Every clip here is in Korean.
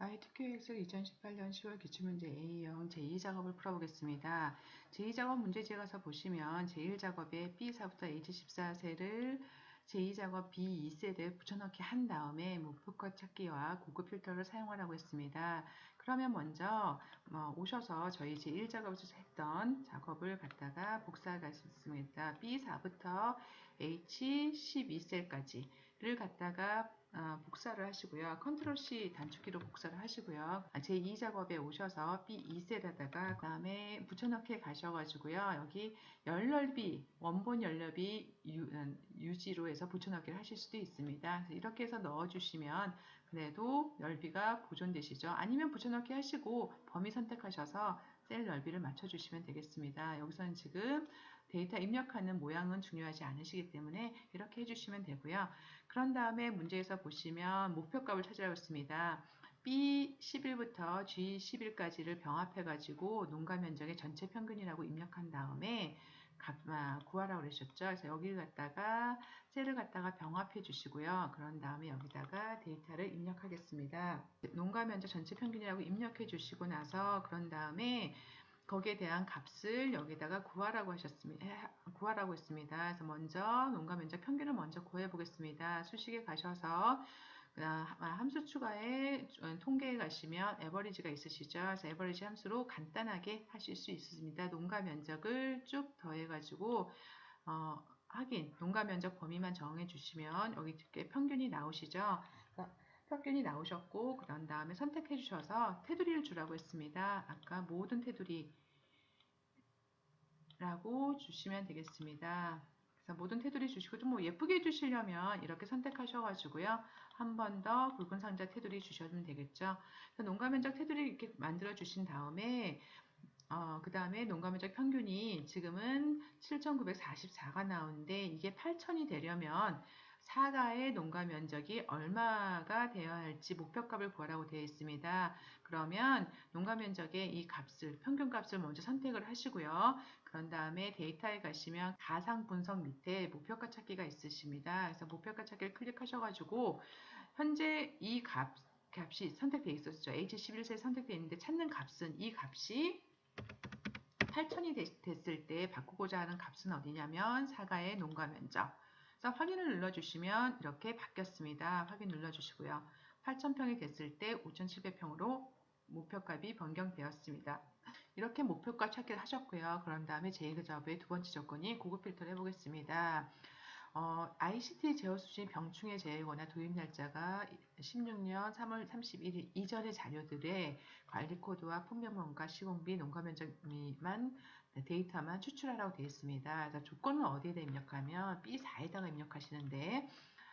ITQXL 2018년 10월 기출문제 A형 제2작업을 풀어보겠습니다. 제2작업 문제지에 가서 보시면 제1작업에 B4부터 H14셀을 제2작업 B2셀에 붙여넣기 한 다음에 목표컷 찾기와 고급 필터를 사용하라고 했습니다. 그러면 먼저 뭐 오셔서 저희 제1작업에서 했던 작업을 갖다가 복사하겠습니다. B4부터 H12셀까지를 갖다가 어, 복사를 하시고요. 컨트롤 C 단축키로 복사를 하시고요. 아, 제2 작업에 오셔서 B2셀에다가 그 다음에 붙여넣기에 가셔가지고요. 여기 열넓이 원본 열넓이 유, 음, 유지로 해서 붙여넣기를 하실 수도 있습니다. 이렇게 해서 넣어주시면 그래도 넓이가 보존되시죠. 아니면 붙여넣기 하시고 범위 선택하셔서 셀 넓이를 맞춰주시면 되겠습니다. 여기서는 지금 데이터 입력하는 모양은 중요하지 않으시기 때문에 이렇게 해주시면 되고요. 그런 다음에 문제에서 보시면 목표값을 찾으라고 했습니다. B11부터 G11까지를 병합해가지고 농가 면적의 전체 평균이라고 입력한 다음에 아, 구하라고 그러셨죠. 그래서 여기를 갖다가 셀을 갖다가 병합해 주시고요. 그런 다음에 여기다가 데이터를 입력하겠습니다. 농가 면적 전체 평균이라고 입력해 주시고 나서 그런 다음에 거기에 대한 값을 여기다가 구하라고 하셨습니다. 구하라고 했습니다. 그래서 먼저 농가 면적 평균을 먼저 구해 보겠습니다. 수식에 가셔서 아, 함수 추가에 통계에 가시면 에버리지가 있으시죠. 그래서 에버리지 함수로 간단하게 하실 수 있습니다. 농가 면적을 쭉 더해 가지고 어, 확인, 농가 면적 범위만 정해 주시면 여기 이렇게 평균이 나오시죠. 평균이 나오셨고 그런 다음에 선택해 주셔서 테두리를 주라고 했습니다. 아까 모든 테두리 라고 주시면 되겠습니다. 그래서 모든 테두리 주시고 좀 뭐 예쁘게 해주시려면 이렇게 선택하셔가지고요. 한 번 더 굵은 상자 테두리 주셔도 되겠죠. 농가 면적 테두리 이렇게 만들어 주신 다음에 어, 그 다음에 농가 면적 평균이 지금은 7,944가 나오는데 이게 8,000이 되려면 사가의 농가 면적이 얼마가 되어야 할지 목표값을 구하라고 되어 있습니다. 그러면 농가 면적의 이 값을 평균 값을 먼저 선택을 하시고요. 그런 다음에 데이터에 가시면 가상 분석 밑에 목표가 찾기가 있으십니다. 그래서 목표가 찾기를 클릭하셔가지고 현재 이 값, 값이 선택되어 있었죠. H11세 선택되어 있는데 찾는 값은 이 값이 8천이 됐을 때 바꾸고자 하는 값은 어디냐면 사가의 농가 면적. 그래서 확인을 눌러주시면 이렇게 바뀌었습니다. 확인 눌러주시고요. 8,000평이 됐을 때 5,700평으로 목표값이 변경되었습니다. 이렇게 목표값 찾기를 하셨고요. 그런 다음에 제1작업의 두 번째 조건이 고급 필터를 해보겠습니다. 어, ICT 제어 수준이 병충해 제거나 도입 날짜가 16년 3월 31일 이전의 자료들의 관리 코드와 품명문과 시공비, 농가 면적만 데이터만 추출하라고 되어 있습니다. 그래서 조건은 어디에다 입력하면 B4에다가 입력하시는데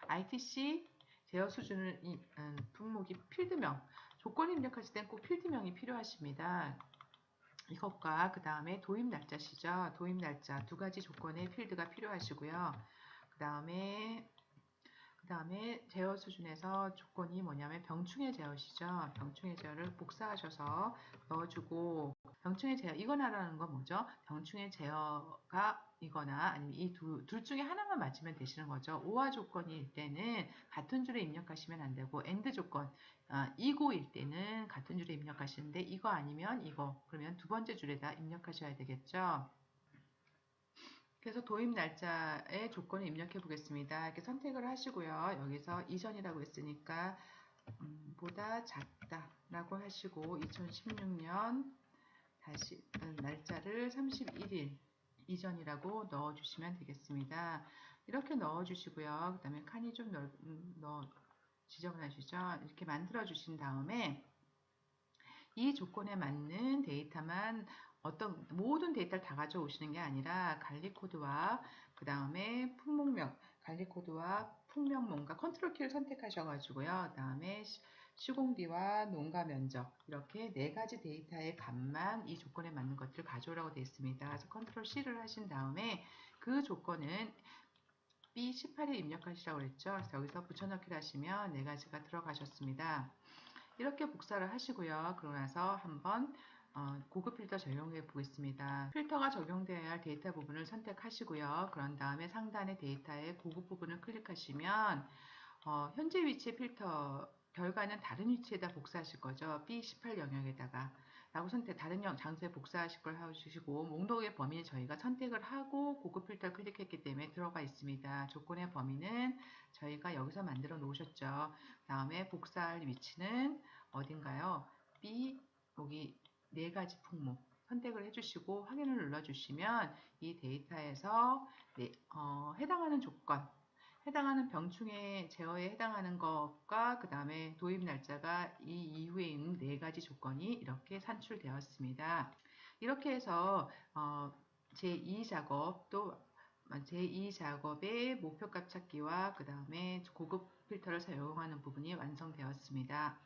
ITC 제어 수준을 이, 음, 품목이 필드명 조건 입력하실 땐 꼭 필드명이 필요하십니다. 이것과 그 다음에 도입 날짜시죠. 도입 날짜 두 가지 조건의 필드가 필요하시고요. 그 다음에 그 다음에 제어 수준에서 조건이 뭐냐면 병충해 제어시죠. 병충해 제어를 복사하셔서 넣어주고 병충해 제어 이거나라는 건 뭐죠? 병충해 제어가 이거나 아니면 이 둘 중에 하나만 맞으면 되시는 거죠. 오화 조건일 때는 같은 줄에 입력하시면 안 되고 엔드 조건 아, 이고일 때는 같은 줄에 입력하시는데 이거 아니면 이거 그러면 두 번째 줄에다 입력하셔야 되겠죠. 그래서 도입 날짜의 조건을 입력해 보겠습니다. 이렇게 선택을 하시고요. 여기서 이전이라고 했으니까 음, 보다 작다 라고 하시고 2016년 다시 음, 날짜를 31일 이전이라고 넣어주시면 되겠습니다. 이렇게 넣어주시고요. 그 다음에 칸이 좀 넓, 음, 넣, 지저분하시죠? 이렇게 만들어 주신 다음에 이 조건에 맞는 데이터만 어떤 모든 데이터를 다 가져오시는 게 아니라 관리 코드와 그 다음에 품목명 관리 코드와 품명문과 컨트롤 키를 선택하셔가지고요. 그 다음에 시공비와 농가 면적 이렇게 네 가지 데이터의 값만 이 조건에 맞는 것들을 가져오라고 되어 있습니다. 그래서 컨트롤 C를 하신 다음에 그 조건은 B18에 입력하시라고 그랬죠. 그래서 여기서 붙여넣기를 하시면 네 가지가 들어가셨습니다. 이렇게 복사를 하시고요. 그러고 나서 한번 어, 고급 필터 적용해 보겠습니다. 필터가 적용되어야 할 데이터 부분을 선택하시고요. 그런 다음에 상단의 데이터의 고급 부분을 클릭하시면 어, 현재 위치의 필터 결과는 다른 위치에다 복사하실 거죠. B18 영역에다가 라고 선택 다른 영- 장소에 복사하실 걸 해주시고 목록의 범위는 저희가 선택을 하고 고급 필터를 클릭했기 때문에 들어가 있습니다. 조건의 범위는 저희가 여기서 만들어 놓으셨죠. 다음에 복사할 위치는 어딘가요? B 여기 네 가지 품목 선택을 해주시고 확인을 눌러주시면 이 데이터에서 네, 어, 해당하는 조건 해당하는 병충해 제어에 해당하는 것과 그 다음에 도입 날짜가 이 이후에 있는 네 가지 조건이 이렇게 산출되었습니다. 이렇게 해서 어, 제2 작업 또 제2 작업의 목표값 찾기와 그 다음에 고급 필터를 사용하는 부분이 완성되었습니다.